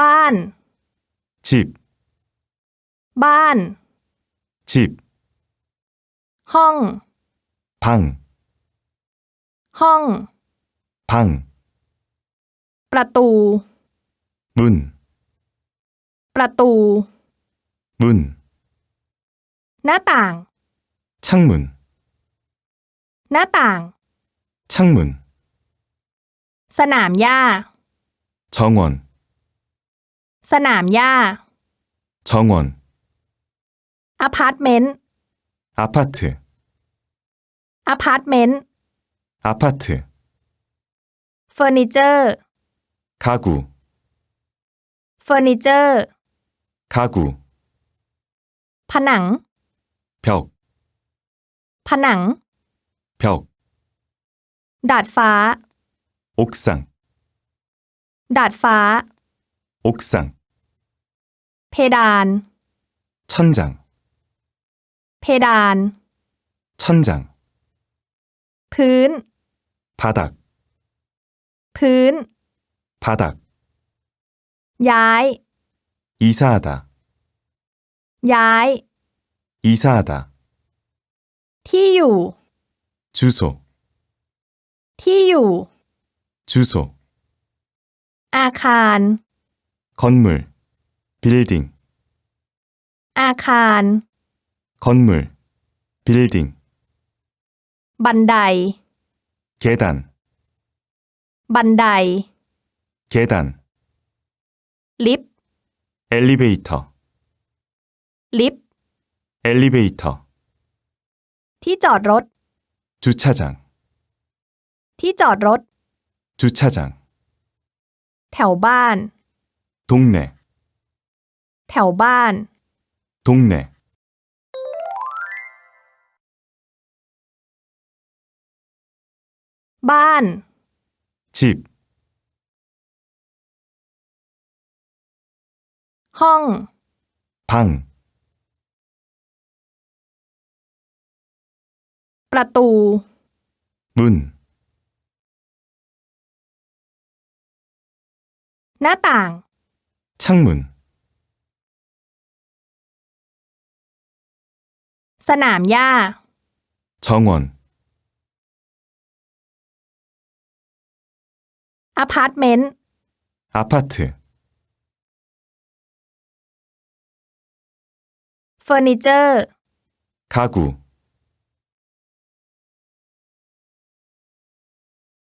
บ้าน 집, บ้าน 집, ห้อง 방, ห้อง 방, ประตู 문, ประตู 문, หน้าต่าง 창문, หน้าต่าง 창문, สนามหญ้า 정원, สนามหญ้า 정원, อพาร์ตเมนต์ 아파트, อพาร์ตเมนต์ 아파트, เฟอร์นิเจอร์ 가구, เฟอร์นิเจอร์ 가구, ผนัง 벽, ผนัง 벽, ดาดฟ้า 옥상, ดาดฟ้า 옥상, เพดาน 천장, เพดาน 천장, พื้น 바닥, พื้น 바닥, ย้าย 이사하다, ย้าย 이사하다, ที่อยู่ 주소, ที่อยู่ 주소, อาคาร 건물, 빌딩, อาคาร 건물, 빌딩, บันได 계단, บันได 계단, ลิฟต์ 엘리베이터, ลิฟต์ 엘리베이터, ที่จอดรถ 주차장, ที่จอดรถ 주차장, แถวบ้าน 동네, แถวบ้าน 동네, บ้าน 집, ห้อง 방, ประตู 문, หน้าต่าง 창문, สนามหญ้า 정원, อพาร์ตเมนต์ 아파트, เฟอร์นิเจอร์ 가구,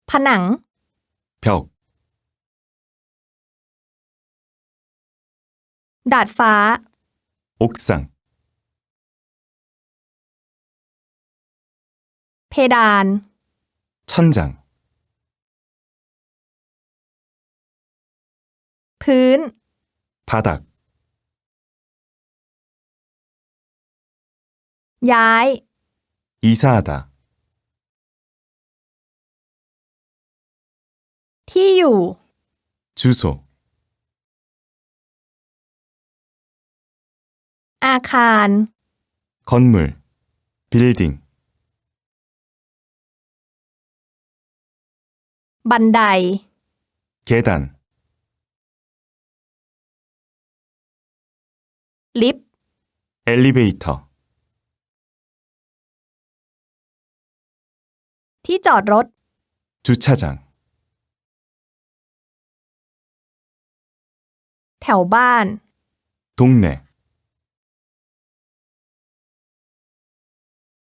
ผนัง 벽, ดาดฟ้า 옥상, เพดาน 천장, พื้น 바닥, ย้าย 이사하다, ที่อยู่ 주소, อาคาร 건물, 빌딩, บันได 계단, ลิฟต์ 엘리베이터, ที่จอดรถ 주차장, แถวบ้าน 동네,